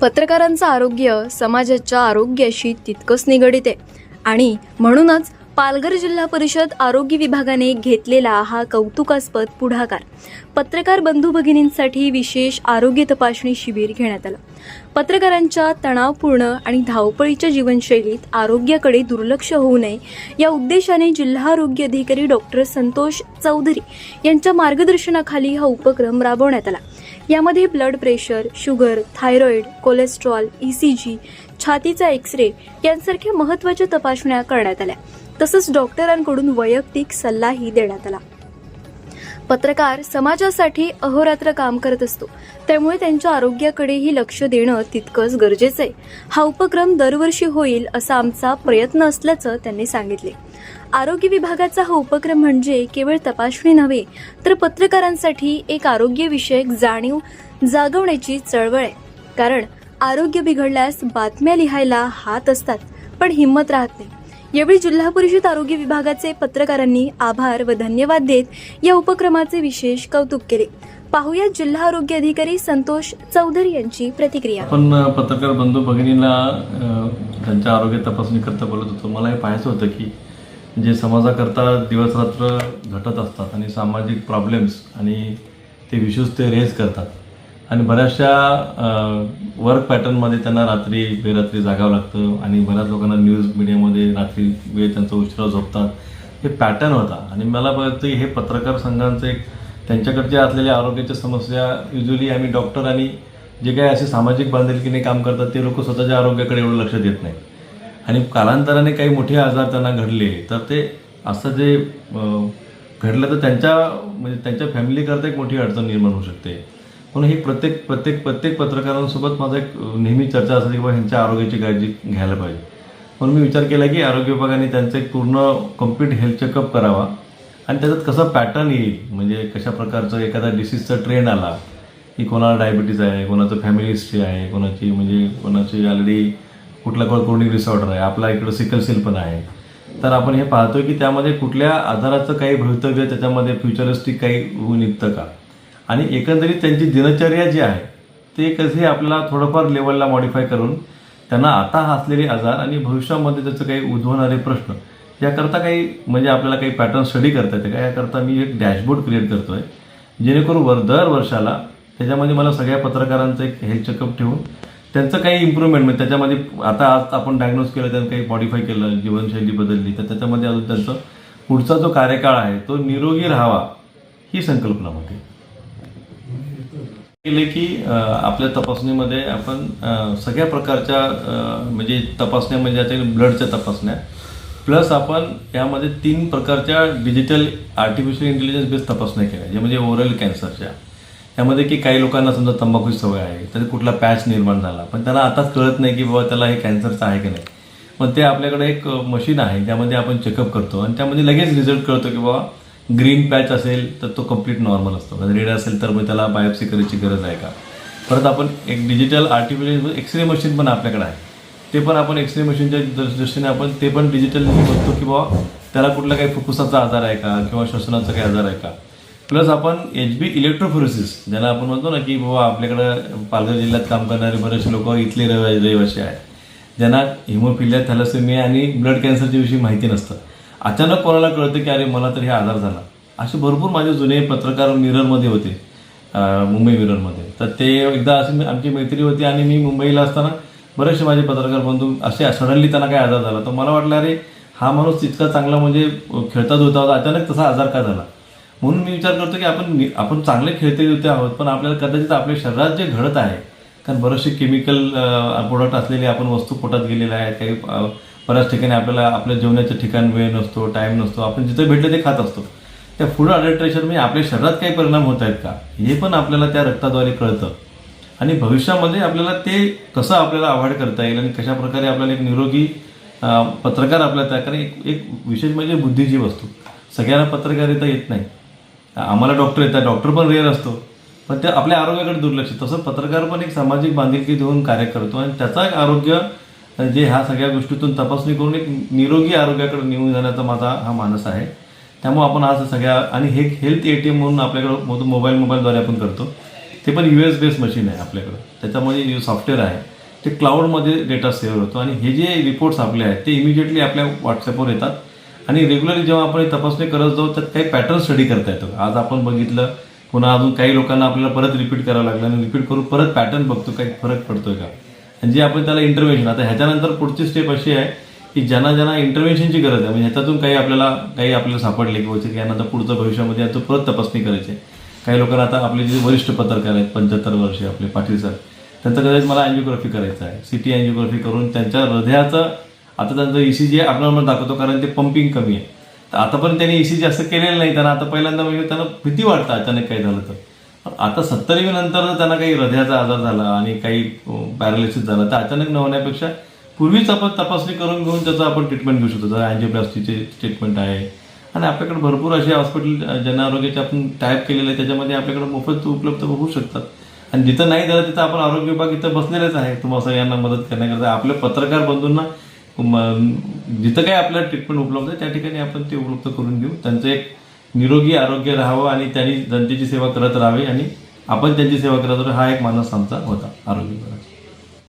पत्रकारांचं आरोग्य समाजाच्या आरोग्याशी तितकंच निगडित आहे. आणि म्हणूनच पालघर जिल्हा परिषद आरोग्य विभागाने घेतलेला हा कौतुकास्पद पुढाकार. पत्रकार बंधू भगिनींसाठी विशेष आरोग्य तपासणी शिबिर घेण्यात आलं. पत्रकारांच्या तणावपूर्ण आणि धावपळीच्या जीवनशैलीत आरोग्याकडे दुर्लक्ष होऊ नये या उद्देशाने जिल्हा आरोग्य अधिकारी डॉक्टर संतोष चौधरी यांच्या मार्गदर्शनाखाली हा उपक्रम राबवण्यात आला. यामध्ये blood pressure sugar thyroid cholesterol E C G छातीचा X ray यांसारख्या महत्त्वाच्या तपासण्या करण्यात आल्या. तसंच डॉक्टरांकडून वैयक्तिक सल्लाही देण्यात आला. पत्रकार समाजासाठी अहोरात्र काम करत असतो. त्यामुळे त्यांच्या आरोग्याकडेही लक्ष देणं तितकंच गरजेचं आहे. हा उपक्रम दरवर्षी होईल असा आमचा प्रयत्न असल्याचं त्यांनी सांगितले. आरोग्य विभागाचा हा उपक्रम म्हणजे केवळ तपासणी नव्हे तर पत्रकारांसाठी एक आरोग्यविषयक जाणीव जागवण्याची चळवळ आहे. कारण आरोग्य बिघडल्यास बातम्या लिहायला हात असतात पण हिंमत राहत नाही. यावेळी जिल्हा परिषद आरोग्य विभागाचे पत्रकारांनी आभार व धन्यवाद देत या उपक्रमाचे विशेष कौतुक केले. पाहुयात जिल्हा आरोग्य अधिकारी संतोष चौधरी यांची प्रतिक्रिया. आपण पत्रकार बंधू भगिनीला त्यांच्या आरोग्य तपासणी करता बोलत होतो. मला हे पाहायचं होतं की जे समाजाकरता दिवसरात्र झटत असतात आणि सामाजिक प्रॉब्लेम्स आणि ते विशेष ते रेज करतात. आणि बऱ्याचशा वर्क पॅटर्नमध्ये त्यांना रात्री बेरात्री जागावं लागतं आणि बऱ्याच लोकांना न्यूज मीडियामध्ये रात्री वेळ त्यांचा उशिरा झोपतात. हे पॅटर्न होता. आणि मला वाटतं की हे पत्रकार संघांचं एक त्यांच्याकडच्या असलेल्या आरोग्याच्या समस्या युजली आम्ही डॉक्टर आणि जे काही असे सामाजिक बांधिलकीने काम करतात ते लोक स्वतःच्या आरोग्याकडे एवढं लक्ष देत नाही आणि कालांतराने काही मोठे आजार त्यांना घडले तर ते असं जे घडलं तर त्यांच्या म्हणजे त्यांच्या फॅमिलीकरता एक मोठी अडचण निर्माण होऊ शकते. म्हणून ही प्रत्येक प्रत्येक प्रत्येक पत्रकारांसोबत माझा एक नेहमी चर्चा असते की बाबा ह्यांच्या आरोग्याची काळजी घ्यायला पाहिजे. म्हणून मी विचार केला की आरोग्य विभागाने त्यांचं एक पूर्ण कंप्लीट हेल्थ चेकअप करावा. आणि त्याच्यात कसं पॅटर्न येईल? म्हणजे कशा प्रकारचं एखादा डिसीजचा ट्रेंड आला की कोणाला डायबिटीज आहे कोणाचं फॅमिली हिस्ट्री आहे कोणाची म्हणजे कोणाची ऑलरेडी कुठला क्रोनिक डिसऑर्डर आहे आपला इकडं सिकल सेल पण आहे. तर आपण हे पाहतोय की त्यामध्ये कुठल्या आधाराचं काही भवितव्य त्याच्यामध्ये फ्युचरिस्टिक काही होऊ निघतं का? आणि एकंदरीत त्यांची दिनचर्या जी आहे ते कसे आपल्याला थोडंफार लेवलला मॉडिफाय करून त्यांना आता असलेले आजार आणि भविष्यामध्ये त्याचं काही उद्भवणारे प्रश्न याकरता काही म्हणजे आपल्याला काही पॅटर्न स्टडी करता येते का? याकरता मी एक डॅशबोर्ड क्रिएट करतो आहे जेणेकरून वर दर वर्षाला त्याच्यामध्ये मला सगळ्या पत्रकारांचं एक हेल्थ चेकअप ठेवून त्यांचं काही इम्प्रूव्हमेंट म्हणजे त्याच्यामध्ये आता आज आपण डायग्नोज केलं त्यांनी काही मॉडिफाय केलं जीवनशैली बदलली तर त्याच्यामध्ये अजून त्यांचं पुढचा जो कार्यकाळ आहे तो निरोगी राहावा ही संकल्पना होती केले की आपल्या तपासणीमध्ये आपण सगळ्या प्रकारच्या म्हणजे तपासण्या म्हणजे आता ब्लडच्या तपासण्या प्लस आपण यामध्ये तीन प्रकारच्या डिजिटल आर्टिफिशियल इंटेलिजन्स बेस्ड तपासण्या केल्या ज्या म्हणजे ओरल कॅन्सरच्या. यामध्ये की काही लोकांना समजा तंबाखूची सवय आहे तर कुठला पॅच निर्माण झाला पण त्याला आताच कळत नाही की बाबा त्याला हे कॅन्सरचं आहे की नाही. पण ते आपल्याकडे एक मशीन आहे ज्यामध्ये आपण चेकअप करतो आणि त्यामध्ये लगेच रिझल्ट कळतो की बाबा ग्रीन पॅच असेल तर तो कंप्लीट नॉर्मल असतो. म्हणजे रेड असेल तर मग त्याला बायोप्सी करायची गरज आहे का? परत आपण एक डिजिटल आर्टिफिशियल एक्सरे मशीन पण आपल्याकडे आहे. ते पण आपण एक्सरे मशीनच्या दृष्टीने आपण ते पण डिजिटल बघतो की बाबा त्याला कुठला काही फुफ्फुसाचा आजार आहे का किंवा श्वसनाचा काही आजार आहे का? प्लस आपण एच बी इलेक्ट्रोफोरेसिस ज्याला आपण म्हणतो ना की बाबा आपल्याकडं पालघर जिल्ह्यात काम करणारे बरेचसे लोक इथले रहिवासी आहेत. ज्यांना हिमोफिलिया थॅलसेमिया आणि ब्लड कॅन्सरच्या विषयी माहिती नसतं. अचानक कोणाला कळतं की अरे मला तर हे आजार झाला. असे भरपूर माझे जुने पत्रकार मिररमध्ये होते मुंबई मिररमध्ये तर ते एकदा अशी आमची मैत्री होती आणि मी मुंबईला असताना बरेचसे माझे पत्रकार बंधू असे सडनली त्यांना काय आजार झाला. तर मला वाटलं अरे हा माणूस इतका चांगला म्हणजे खेळता धुता होता अचानक तसा आजार का झाला? म्हणून मी विचार करतो की आपण आपण चांगले खेळते होते आहोत पण आपल्याला कदाचित आपल्या शरीरात जे घडत आहे कारण बरेचसे केमिकल प्रोडक्ट असलेले आपण वस्तू पोटात गेलेल्या आहेत काही बऱ्याच ठिकाणी आपल्याला आपल्या जेवणाचं ठिकाण वेळ नसतो टाईम नसतो. आपण जिथं भेटलं ते खात असतो. त्या फूड अडल्ट्रेशनमुळे म्हणजे आपल्या शरीरात काही परिणाम होत आहेत का? हे पण आपल्याला त्या रक्ताद्वारे कळतं. आणि भविष्यामध्ये आपल्याला ते कसं आपल्याला अवॉइड करता येईल आणि कशाप्रकारे आपल्याला एक निरोगी पत्रकार आपल्या त्या कारण एक एक विशेष म्हणजे बुद्धिजीव असतो. सगळ्यांना पत्रकारिता येत नाही. आम्हाला डॉक्टर येतात. डॉक्टर पण रेअर असतो. पण ते आपल्या आरोग्याकडे दुर्लक्ष तसं पत्रकार पण एक सामाजिक बांधिलकी देऊन कार्य करतो आणि त्याचा एक आरोग्य जे ह्या सगळ्या गोष्टीतून तपासणी करून एक निरोगी आरोग्याकडे निघून जाण्याचा माझा हा मानस आहे. त्यामुळे आपण आज सगळ्या आणि हे हेल्थ ए टी एम म्हणून आपल्याकडं मोबाईल मोबाईलद्वारे आपण करतो. ते पण यू एस बेस्ड मशीन आहे आपल्याकडं. त्याच्यामध्ये सॉफ्टवेअर आहे ते क्लाउडमध्ये डेटा सेव्ह होतो. आणि हे जे रिपोर्ट्स आपले आहेत ते इमिजिएटली आपल्या व्हॉट्सअपवर येतात. आणि रेग्युलरली जेव्हा आपण तपासणी करत जाऊ तर काही पॅटर्न स्टडी करता येतो. आज आपण बघितलं पुन्हा अजून काही लोकांना आपल्याला परत रिपीट करावं लागलं आणि रिपीट करून परत पॅटर्न बघतो काही फरक पडतोय का? जे आपण त्याला इंटरव्हेन्शन आता ह्याच्यानंतर पुढची स्टेप अशी आहे की ज्यांना ज्यांना इंटरव्हेन्शनची गरज आहे म्हणजे ह्याच्यातून काही आपल्याला काही आपल्याला सापडले की यानंतर की यांना आता पुढचं भविष्यामध्ये याचं परत तपासणी करायची आहे. काही लोकांना आता आपले जे वरिष्ठ पत्रकार आहेत पंच्याहत्तर वर्षे आपले पाटील सर त्यांचं कदाचित मला अँजिओग्राफी करायचं आहे. सिटी अँजिओग्राफी करून त्यांच्या हृदयाचं आता त्यांचं ई सी जी आपण दाखवतो कारण ते पंपिंग कमी आहे. तर आतापर्यंत त्यांनी ई सी जी असं केलेलं नाही त्यांना आता पहिल्यांदा म्हणजे त्यांना भीती वाटतं अचानक काही झालं तर. आता सत्तरी नंतर जर त्यांना काही हृदयाचा आजार झाला आणि काही पॅरालिसिस झाला तर अचानक न होण्यापेक्षा पूर्वीच आपण तपासणी करून घेऊन त्याचं आपण ट्रीटमेंट घेऊ शकतो. जर अँजिओप्लास्टीचे ट्रीटमेंट आहे. आणि आपल्याकडे भरपूर असे हॉस्पिटल जनआरोग्याचे आपण टाईप केलेले आहे त्याच्यामध्ये आपल्याकडे मोफत उपलब्ध होऊ शकतात. आणि जिथं नाही झालं तिथं आपण आरोग्य विभाग इथं बसलेलेच आहे. तुम्हाला सगळ्यांना मदत करण्याकरता आपल्या पत्रकार बंधूंना जिथं काही आपल्याला ट्रीटमेंट उपलब्ध आहे त्या ठिकाणी आपण ते उपलब्ध करून देऊ त्यांचं एक निरोगी आरोग्य राहावं आणि त्यांनी जनतेची सेवा करत राहावी आणि आपण त्यांची सेवा करत राहावं हा एक मानस आमचा होता आरोग्य